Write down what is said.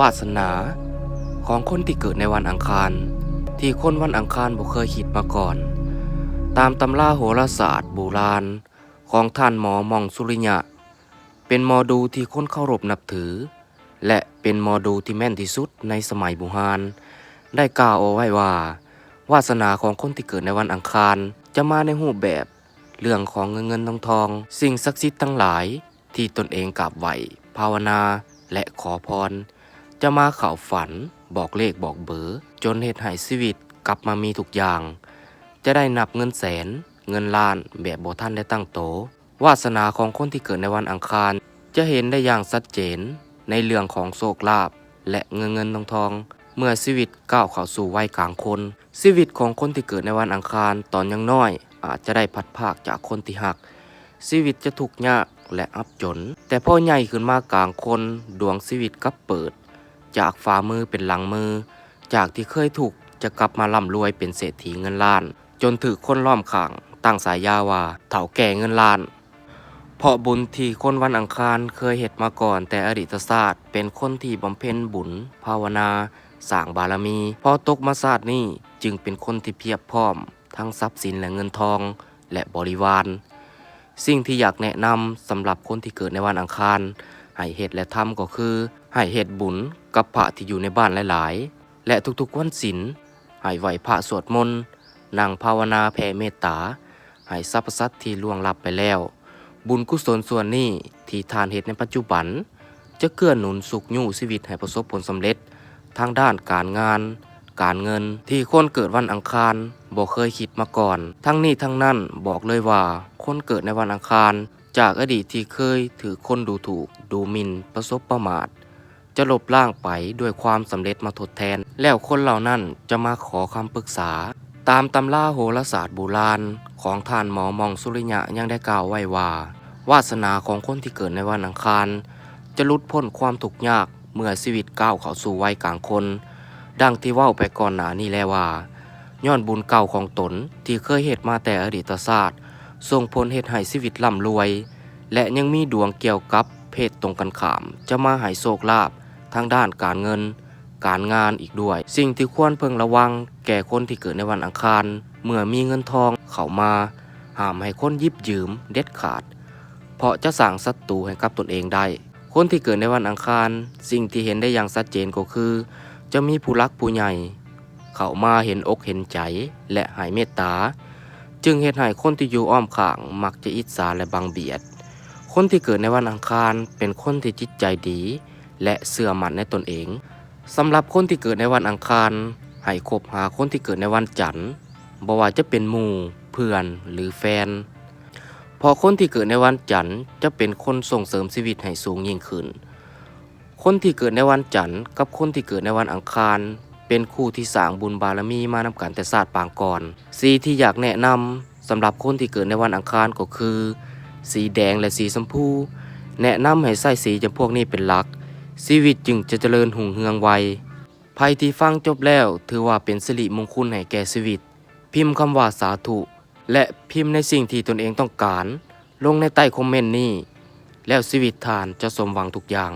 วาสนาของคนที่เกิดในวันอังคาร ที่คนวันอังคารบ่เคยคิดมาก่อน ตามตำราโหราศาสตร์โบราณของท่านหมอมองสุริยะ เป็นหมอดูที่คนเคารพนับถือ และเป็นหมอดูที่แม่นที่สุดในสมัยบุหานได้กล่าวเอาไว้ว่า วาสนาของคนที่เกิดในวันอังคารจะมาในรูปแบบ เรื่องของเงินเงินทองทอง สิ่งศักดิ์สิทธิ์ทั้งหลายที่ตนเองกราบไหวภาวนาและขอพร จะมาเข่าฝันบอกเลขบอกเบอร์จนเหตุให้ชีวิตกลับมามีทุกอย่าง จะได้นับเงินแสน เงินล้านแบบบท่านได้ตั้งโต วาสนาของคนที่เกิดในวันอังคาร จะเห็นได้อย่างชัดเจนในเรื่องของโชคลาภและเงินเงินทองทอง เมื่อชีวิตก้าวเข้าสู่วัยกลางคนชีวิตของคนที่เกิดในวันอังคารตอนยังน้อย อาจจะได้พัดภาคจากคนที่หักชีวิตจะทุกข์ยากและอับจน แต่พอใหญ่ขึ้นมากลางคนดวงชีวิตกับเปิด จากฝ่ามือเป็นหลังมือ จากที่เคยถูกจะกลับมาร่ำรวยเป็นเศรษฐีเงินล้าน จนถือคนล้อมข้างตั้งสายยาว่าเถ่าแก่เงินล้าน เพราะบุญที่คนวันอังคารเคยเหตุมาก่อน แต่อดีตศาสตร์เป็นคนที่บำเพ็ญบุญ ภาวนาสร้างบารมีพอตกมาศาสตร์นี้จึงเป็นคนที่เพียบพร้อม ทั้งทรัพย์สินและเงินทองและบริวาร สิ่งที่อยากแนะนำสำหรับคนที่เกิดในวันอังคาร ให้เหตุและทำก็คือ ให้เหตุบุญกับพระที่อยู่ในบ้านหลายๆ และทุกๆวันศีลให้ไหวพระสวดมนต์นั่งภาวนาแผ่เมตตาให้สรรพสัตว์ที่ล่วงลับไปแล้ว บุญกุศลส่วนนี้ที่ทานเหตุในปัจจุบัน จะเกื้อหนุนสุขยู่ชีวิตให้ประสบผลสำเร็จ ทางด้านการงาน การเงินที่คนเกิดวันอังคารบอกเคยคิดมาก่อน ทั้งนี้ทั้งนั้นบอกเลยว่าคนเกิดในวันอังคาร จากอดีตที่เคยถือคนดูถูก ดูหมิ่นประสบประมาท จะลบล้างไปด้วยความสำเร็จมาทดแทน แล้วคนเหล่านั้นจะมาขอคำปรึกษา ตามตำราโหราศาสตร์โบราณ ของท่านหมอมองสุริยะยังได้กล่าวไว้ว่า วาสนาของคนที่เกิดในวันอังคาร จะลุดพ้นความทุกข์ยากเมื่อชีวิตก้าวเข้าสู่วัยกลางคน ดังที่ว้าไปก่อนหน้านี้แล้วว่าย้อนบุญเก่าของตนที่เคยเหตุมาแต่อดีตศาสตร์ส่งผลเหตุให้ชีวิตร่ำรวย และยังมีดวงเกี่ยวกับเพศตรงกันข้าม จะมาให้โชคลาภทางด้านการเงิน การงานอีกด้วย สิ่งที่ควรเพิ่งระวัง แก่คนที่เกิดในวันอังคาร เมื่อมีเงินทองเข้ามาห้ามให้คนยิบยืมเด็ดขาด เพราะจะสั่งศัตรูให้กับตนเองได้ คนที่เกิดในวันอังคาร สิ่งที่เห็นได้อย่างชัดเจนก็คือ จะมีผู้รักผู้ใหญ่เข้ามาเห็นอกเห็นใจและใหายเมตตา จึงเหตุให้คนที่อยู่อ้อมข้างมักจะอิจฉาและบังเบียด คนที่เกิดในวันอังคารเป็นคนที่จิตใจดี และเสื่อมั่นในตนเองสำหรับคนที่เกิดในวันอังคารให้คบหาคนที่เกิดในวันจันทร์บ่ว่าจะเป็นหมู่เพื่อนหรือแฟน พอคนที่เกิดในวันจันทร์จะเป็นคนส่งเสริมชีวิตให้สูงยิ่งขึ้น คนที่เกิดในวันจันทร์กับคนที่เกิดในวันอังคาร เป็นคู่ที่สร้างบุญบารมีมานำกันแต่ศาสตร์ปางก่อนสีที่อยากแนะนำสำหรับคนที่เกิดในวันอังคารก็คือ สีแดงและสีชมพู แนะนำให้ใส่สีจำพวกนี้เป็นหลัก ชีวิตจึงจะเจริญหุ่งเฮืองไวภัยที่ฟังจบแล้วถือว่าเป็นสิริมงคลให้แก่ชีวิต พิมพ์คำว่าสาธุ และพิมพ์ในสิ่งที่ตนเองต้องการ ลงในใต้คอมเมนต์นี้ แล้วชีวิตทานจะสมหวังทุกอย่าง